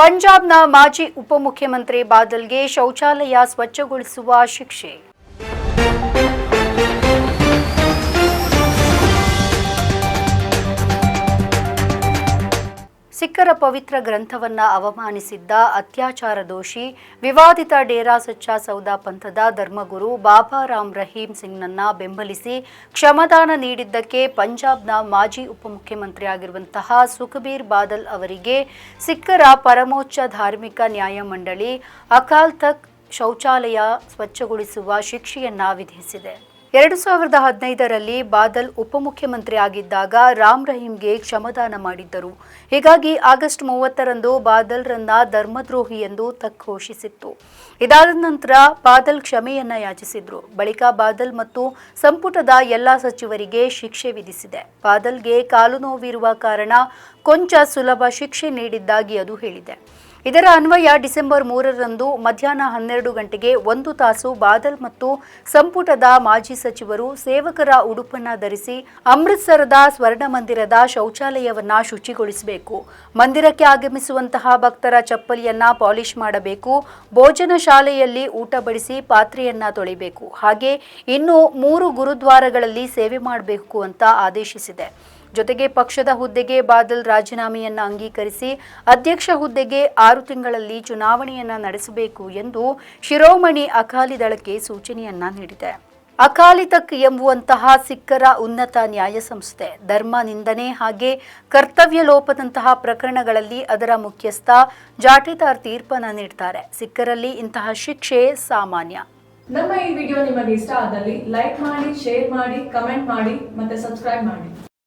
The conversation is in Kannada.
ಪಂಜಾಬ್ನ ಮಾಜಿ ಉಪಮುಖ್ಯಮಂತ್ರಿ ಬಾದಲ್ಗೆ ಶೌಚಾಲಯ ಸ್ವಚ್ಛಗೊಳಿಸುವ ಶಿಕ್ಷೆ. ಸಿಖ್ಖರ ಪವಿತ್ರ ಗ್ರಂಥವನ್ನ ಅವಮಾನಿಸಿದ್ದ ಅತ್ಯಾಚಾರ ದೋಷಿ, ವಿವಾದಿತ ಡೇರಾ ಸಚ್ಚಾ ಸೌದಾ ಪಂಥದ ಧರ್ಮಗುರು ಬಾಬಾ ರಾಮ್ ರಹೀಂ ಸಿಂಗ್ನನ್ನ ಬೆಂಬಲಿಸಿ ಕ್ಷಮದಾನ ನೀಡಿದ್ದಕ್ಕೆ ಪಂಜಾಬ್ನ ಮಾಜಿ ಉಪಮುಖ್ಯಮಂತ್ರಿ ಆಗಿರುವಂತಹ ಸುಖಬೀರ್ ಬಾದಲ್ ಅವರಿಗೆ ಸಿಖ್ಖರ ಪರಮೋಚ್ಚ ಧಾರ್ಮಿಕ ನ್ಯಾಯಮಂಡಳಿ ಅಕಾಲ್ ತಕ್ ಶೌಚಾಲಯ ಸ್ವಚ್ಛಗೊಳಿಸುವ ಶಿಕ್ಷೆಯನ್ನ ವಿಧಿಸಿದೆ. ಎರಡು ಸಾವಿರದ ಹದಿನೈದರಲ್ಲಿ ಬಾದಲ್ ಉಪಮುಖ್ಯಮಂತ್ರಿ ಆಗಿದ್ದಾಗ ರಾಮ್ ರಹೀಂಗೆ ಕ್ಷಮದಾನ ಮಾಡಿದ್ದರು. ಹೀಗಾಗಿ ಆಗಸ್ಟ್ ಮೂವತ್ತರಂದು ಬಾದಲ್ರನ್ನ ಧರ್ಮದ್ರೋಹಿ ಎಂದು ತಕ್ ಘೋಷಿಸಿತ್ತು. ಇದಾದ ನಂತರ ಬಾದಲ್ ಕ್ಷಮೆಯನ್ನ ಯಾಚಿಸಿದ್ರು. ಬಳಿಕ ಬಾದಲ್ ಮತ್ತು ಸಂಪುಟದ ಎಲ್ಲಾ ಸಚಿವರಿಗೆ ಶಿಕ್ಷೆ ವಿಧಿಸಿದೆ. ಬಾದಲ್ಗೆ ಕಾಲು ನೋವಿರುವ ಕಾರಣ ಕೊಂಚ ಸುಲಭ ಶಿಕ್ಷೆ ನೀಡಿದ್ದಾಗಿ ಅದು ಹೇಳಿದೆ. ಇದರ ಅನ್ವಯ ಡಿಸೆಂಬರ್ ಮೂರರಂದು ಮಧ್ಯಾಹ್ನ ಹನ್ನೆರಡು ಗಂಟೆಗೆ ಒಂದು ತಾಸು ಬಾದಲ್ ಮತ್ತು ಸಂಪುಟದ ಮಾಜಿ ಸಚಿವರು ಸೇವಕರ ಉಡುಪನ್ನ ಧರಿಸಿ ಅಮೃತ್ಸರದ ಸ್ವರ್ಣ ಮಂದಿರದ ಶೌಚಾಲಯವನ್ನ ಶುಚಿಗೊಳಿಸಬೇಕು. ಮಂದಿರಕ್ಕೆ ಆಗಮಿಸುವಂತಹ ಭಕ್ತರ ಚಪ್ಪಲಿಯನ್ನ ಪಾಲಿಶ್ ಮಾಡಬೇಕು. ಭೋಜನ ಶಾಲೆಯಲ್ಲಿ ಊಟ ಬಡಿಸಿ ಪಾತ್ರೆಯನ್ನ ತೊಳಿಬೇಕು ಹಾಗೆ ಇನ್ನು ಮೂರು ಗುರುದ್ವಾರಗಳಲ್ಲಿ ಸೇವೆ ಮಾಡಬೇಕು ಅಂತ ಆದೇಶಿಸಿದೆ. ಜೊತೆಗೆ ಪಕ್ಷದ ಹುದ್ದೆಗೆ ಬಾದಲ್ ರಾಜೀನಾಮೆಯನ್ನು ಅಂಗೀಕರಿಸಿ ಅಧ್ಯಕ್ಷ ಹುದ್ದೆಗೆ ಆರು ತಿಂಗಳಲ್ಲಿ ಚುನಾವಣೆಯನ್ನ ನಡೆಸಬೇಕು ಎಂದು ಶಿರೋಮಣಿ ಅಕಾಲಿ ದಳಕ್ಕೆ ಸೂಚನೆಯನ್ನ ನೀಡಿದೆ. ಅಕಾಲಿ ತಕ್ ಎಂಬುವಂತಹ ಸಿಖ್ಖರ ಉನ್ನತ ನ್ಯಾಯ ಸಂಸ್ಥೆ, ಧರ್ಮ ನಿಂದನೆ ಹಾಗೆ ಕರ್ತವ್ಯ ಲೋಪದಂತಹ ಪ್ರಕರಣಗಳಲ್ಲಿ ಅದರ ಮುಖ್ಯಸ್ಥ ಜಾಟಿದಾರ್ ತೀರ್ಪನ್ನ ನೀಡ್ತಾರೆ. ಸಿಖ್ಖರಲ್ಲಿ ಇಂತಹ ಶಿಕ್ಷೆ ಸಾಮಾನ್ಯ. ನಮ್ಮ ಈ ವಿಡಿಯೋ ನಿಮಗೆ ಇಷ್ಟ ಆದಲ್ಲಿ ಲೈಕ್ ಮಾಡಿ, ಶೇರ್ ಮಾಡಿ, ಕಮೆಂಟ್ ಮಾಡಿ ಮತ್ತೆ ಸಬ್ಸ್ಕ್ರೈಬ್ ಮಾಡಿ.